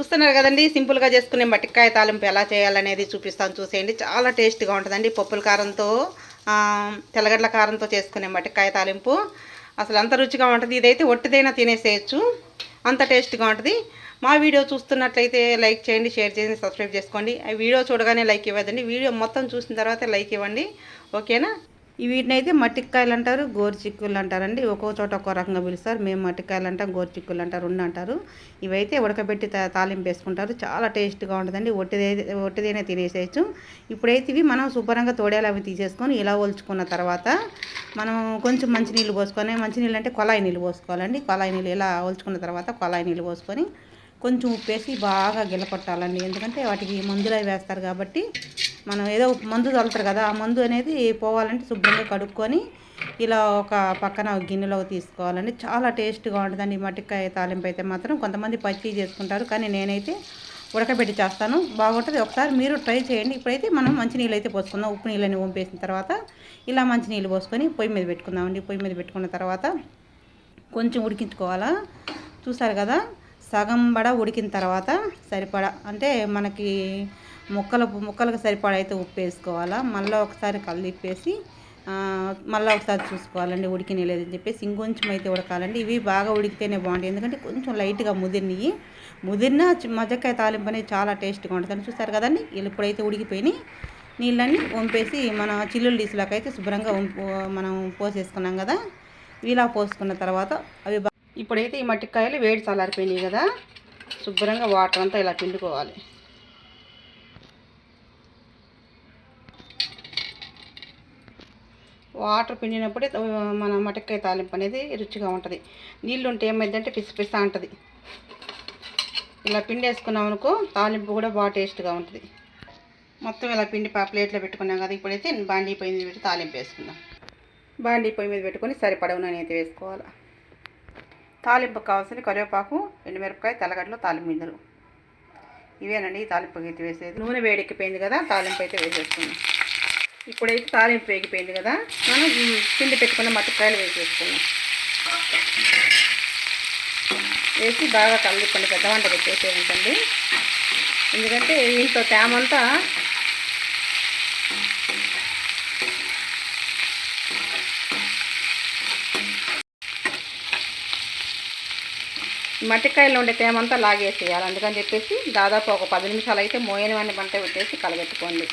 చూస్తున్నారు కదండి సింపుల్గా చేసుకునే మట్టికాయ తాలింపు ఎలా చేయాలనేది చూపిస్తాను చూసేయండి. చాలా టేస్ట్గా ఉంటుందండి పప్పుల కారంతో తెల్లగడ్డల కారంతో చేసుకునే మట్టికాయ తాలింపు. అసలు అంత రుచిగా ఉంటుంది. ఇదైతే ఒట్టిదైనా తినేసేయచ్చు అంత టేస్ట్గా ఉంటుంది. మా వీడియో చూస్తున్నట్లయితే లైక్ చేయండి షేర్ చేయండి సబ్స్క్రైబ్ చేసుకోండి. వీడియో చూడగానే లైక్ ఇవ్వదండి వీడియో మొత్తం చూసిన తర్వాత లైక్ ఇవ్వండి. ఓకేనా? వీటినైతే వీటిని అయితే మట్టికాయలు అంటారు గోరుచిక్కులు అంటారండి. ఒక్కో చోట ఒక్కో రకంగా పిలుస్తారు. మేము మట్టికాయలు అంటాం గోరుచిక్కులు అంటారు రెండు అంటారు. ఇవైతే ఉడకబెట్టి తాలింపు వేసుకుంటారు. చాలా టేస్ట్గా ఉంటుందండి. ఒట్టిదే ఒట్టిదైనా తినేసేయచ్చు. ఇప్పుడైతే ఇవి మనం శుభ్రంగా తోడేలు అవి తీసేసుకొని ఇలా ఒలుచుకున్న తర్వాత మనం కొంచెం మంచినీళ్ళు పోసుకొని మంచినీళ్ళు అంటే కొలాయి నీళ్ళు పోసుకోవాలండి. కొలాయి నీళ్ళు ఇలా ఒలుచుకున్న తర్వాత కొలాయి నీళ్ళు పోసుకొని కొంచెం ఉప్పేసి బాగా గిలపట్టాలండి ఎందుకంటే వాటికి మందులు అవి వేస్తారు కాబట్టి మనం ఏదో మందు చల్లుతారు కదా ఆ మందు అనేది పోవాలంటే శుభ్రంగా కడుక్కొని ఇలా ఒక పక్కన గిన్నెలో తీసుకోవాలండి. చాలా టేస్ట్గా ఉంటుందండి ఈ మట్టికాయ తాలింపు అయితే మాత్రం. కొంతమంది పచ్చి చేసుకుంటారు కానీ నేనైతే ఉడకబెట్టి చేస్తాను. బాగుంటుంది. ఒకసారి మీరు ట్రై చేయండి. ఇప్పుడైతే మనం మంచినీళ్ళు అయితే పోసుకుందాం. ఉప్పు నీళ్ళని వంపేసిన తర్వాత ఇలా మంచినీళ్ళు పోసుకొని పొయ్యి మీద పెట్టుకుందామండి. పొయ్యి మీద పెట్టుకున్న తర్వాత కొంచెం ఉడికించుకోవాలా? చూసారు కదా? సగం బడ ఉడికిన తర్వాత సరిపడా అంటే మనకి ముక్కలు ముక్కలకు సరిపడా అయితే ఉప్పు వేసుకోవాలా మళ్ళీ ఒకసారి కలిపేసి తిప్పేసి మళ్ళీ ఒకసారి చూసుకోవాలండి ఉడికిన లేదని చెప్పేసి ఇంకొంచెం అయితే ఉడకాలండి. ఇవి బాగా ఉడికితేనే బాగుంటాయి ఎందుకంటే కొంచెం లైట్గా ముదిరినవి ముదిరిన చి- తాలింపు అనేది చాలా టేస్ట్గా ఉంటుంది చూస్తారు కదండి వీళ్ళు ఇప్పుడైతే ఉడికిపోయినాయి. నీళ్ళన్నీ వంపేసి మన చిల్లులు డీసులాక అయితే శుభ్రంగా మనం పోసేసుకున్నాం కదా ఇలా పోసుకున్న తర్వాత అవి ఇప్పుడైతే ఈ మట్టికాయలు వేడి చల్లారిపోయినాయి కదా. శుభ్రంగా వాటర్ అంతా ఇలా పిండుకోవాలి. వాటర్ పిండినప్పుడే మన మటక్కాయ తాలింపు అనేది రుచిగా ఉంటుంది. నీళ్ళు ఉంటే ఏమైందంటే పిసి పిసా ఉంటుంది ఇలా పిండి వేసుకున్నాం అనుకో తాలింపు కూడా బాగా టేస్ట్గా ఉంటుంది. మొత్తం ఇలా పిండి పా ప్లేట్లో పెట్టుకున్నాం కదా ఇప్పుడైతే బాండీ పొయ్యి మీద పెట్టి తాలింపు వేసుకుందాం. బాండీ పొయ్యి మీద పెట్టుకొని సరిపడవు నూనె అయితే వేసుకోవాలి. తాలింపు కావాల్సిన కరివేపాకు ఎండుమిరపకాయ తెల్లగడ్డలు తాలింపు గింజలు. ఇవేనండి ఈ తాలింపుకి అయితే వేసేది. నూనె వేడెక్కిపోయింది కదా తాలింపు అయితే వేసేసుకున్నాం. ఇప్పుడైతే తాలింపు వేగిపోయింది కదా మనం పిండి పెట్టుకున్న మట్టకాయలు వేసేసుకున్నాం. వేసి బాగా కలిపండి పెద్ద వంట పెట్టేసేయండి. ఎందుకంటే దీంట్లో తేమంతా మట్టికాయలు ఉండే తేమంతా లాగేసేయాలి. అందుకని చెప్పేసి దాదాపు ఒక పది నిమిషాలు అయితే మోయనవన్నీ మంట పెట్టేసి కలగెట్టుకోండి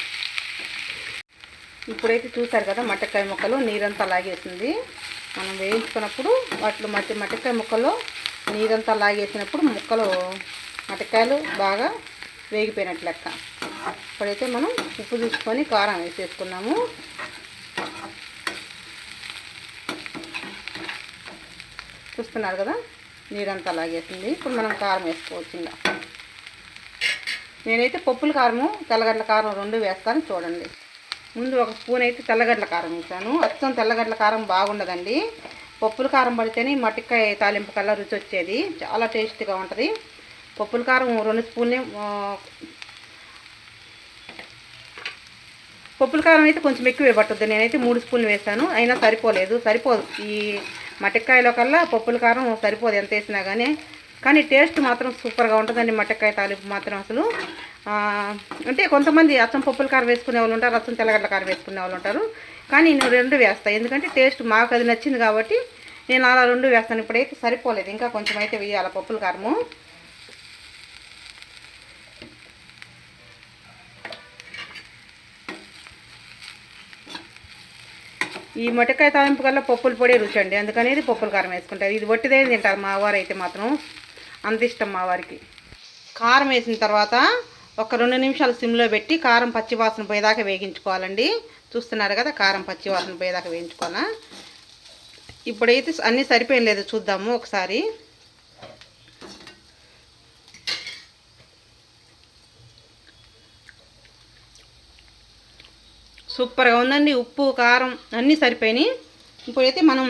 ఇప్పుడైతే చూసారు కదా మట్టికాయ ముక్కలు నీరంతా లాగేసింది. మనం వేయించుకున్నప్పుడు వాటిలో మట్టి మట్టికాయ ముక్కలు నీరంతా లాగేసినప్పుడు ముక్కలు మట్టికాయలు బాగా వేగిపోయినట్లు లెక్క. ఇప్పుడైతే మనం ఉప్పు తీసుకొని కారం వేసేసుకున్నాము. చూస్తున్నారు కదా? నీరంతా లాగేసింది. ఇప్పుడు మనం కారం వేసుకోవచ్చు ఇంకా. నేనైతే పప్పుల కారము తెల్లగడ్డల కారం రెండు వేస్తాను చూడండి. ముందు ఒక స్పూన్ అయితే తెల్లగడ్డల కారం వేసాను. అచ్చం తెల్లగడ్డల కారం బాగుండదండి. పప్పుల కారం పడితేనే మట్టికాయ తాలింపు కల్లా రుచి వచ్చేది. చాలా టేస్ట్గా ఉంటుంది. పప్పుల కారం రెండు స్పూన్లే పప్పుల కారం అయితే కొంచెం ఎక్కువ పట్టుద్ది. నేనైతే మూడు స్పూన్లు వేసాను. అయినా సరిపోలేదు. సరిపోదు. ఈ మట్టకాయలో కల్లా పప్పుల కారం సరిపోదు ఎంత వేసినా కానీ కానీ టేస్ట్ మాత్రం సూపర్గా ఉంటుందండి మట్టకాయ తాలింపు మాత్రం అసలు. అంటే కొంతమంది అచ్చం పప్పుల కారం వేసుకునే వాళ్ళు ఉంటారు అచ్చం తెల్లగడ్డ కారం వేసుకునే వాళ్ళు ఉంటారు. కానీ నేను రెండు వేస్తాను ఎందుకంటే టేస్ట్ మాకు అది నచ్చింది కాబట్టి నేను అలా రెండు వేస్తాను. ఇప్పుడైతే సరిపోలేదు ఇంకా కొంచెం అయితే వేయాలి పప్పుల కారము. ఈ మొట్టకాయ తాలింపు కల్లా పప్పుల పొడి రుచి అండి అందుకనేది పప్పుల కారం వేసుకుంటారు. ఇది వట్టిదే తింటారు మా వారు అయితే మాత్రం. అంత ఇష్టం మా వారికి. కారం వేసిన తర్వాత ఒక రెండు నిమిషాలు సిమ్లో పెట్టి కారం పచ్చి వాసన పోయేదాకా వేగించుకోవాలండి. చూస్తున్నారు కదా కారం పచ్చి వాసన పోయేదాకా వేయించుకోవాలా. ఇప్పుడైతే అన్నీ సరిపోయిన లేదు చూద్దాము ఒకసారి. సూపర్గా ఉందండి. ఉప్పు కారం అన్నీ సరిపోయినాయి. ఇప్పుడైతే మనం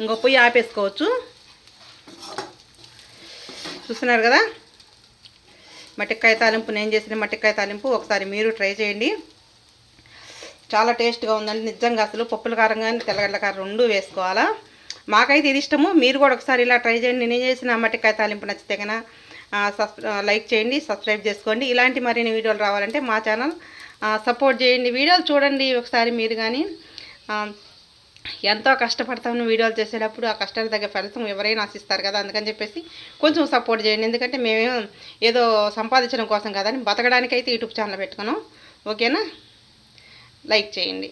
ఇంకో పొయ్యి ఆపేసుకోవచ్చు. చూస్తున్నారు కదా? మట్టికాయ తాలింపు నేను చేసిన మట్టికాయ తాలింపు ఒకసారి మీరు ట్రై చేయండి. చాలా టేస్ట్గా ఉందండి. నిజంగా అసలు పప్పుల కారం కానీ తెల్లగడ్డ కారం రెండు వేసుకోవాలా? మాకైతే ఇది ఇష్టము. మీరు కూడా ఒకసారి ఇలా ట్రై చేయండి. నేను చేసిన మట్టికాయ తాలింపు నచ్చితే కనుక సబ్ లైక్ చేయండి సబ్స్క్రైబ్ చేసుకోండి. ఇలాంటి మరిన్ని వీడియోలు రావాలంటే మా ఛానల్ సపోర్ట్ చేయండి. వీడియోలు చూడండి ఒకసారి మీరు కానీ ఎంతో కష్టపడతాము వీడియోలు చేసేటప్పుడు ఆ కష్టానికి తగ్గ ఫలితం ఎవరైనా ఆశిస్తారు కదా అందుకని చెప్పేసి కొంచెం సపోర్ట్ చేయండి. ఎందుకంటే మేమేం ఏదో సంపాదించడం కోసం కదని బతకడానికైతే యూట్యూబ్ ఛానల్ పెట్టుకున్నాం. ఓకేనా? లైక్ చేయండి.